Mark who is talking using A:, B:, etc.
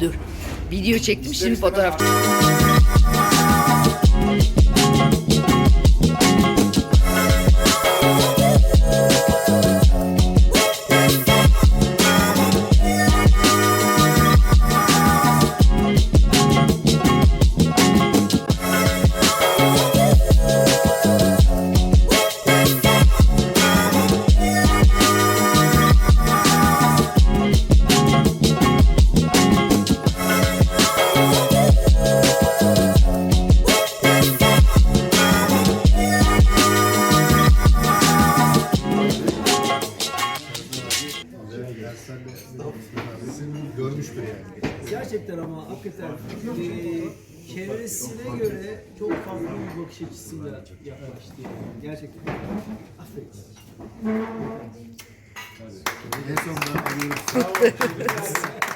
A: Dur. Video çektim şimdi fotoğraf.
B: Görmüştür yani.
C: Gerçekten ama hakikaten eee çevresine göre çok farklı bir bakış açısıyla yaklaştı yani. Gerçekten. Aferin.
B: En sonunda arıyoruz.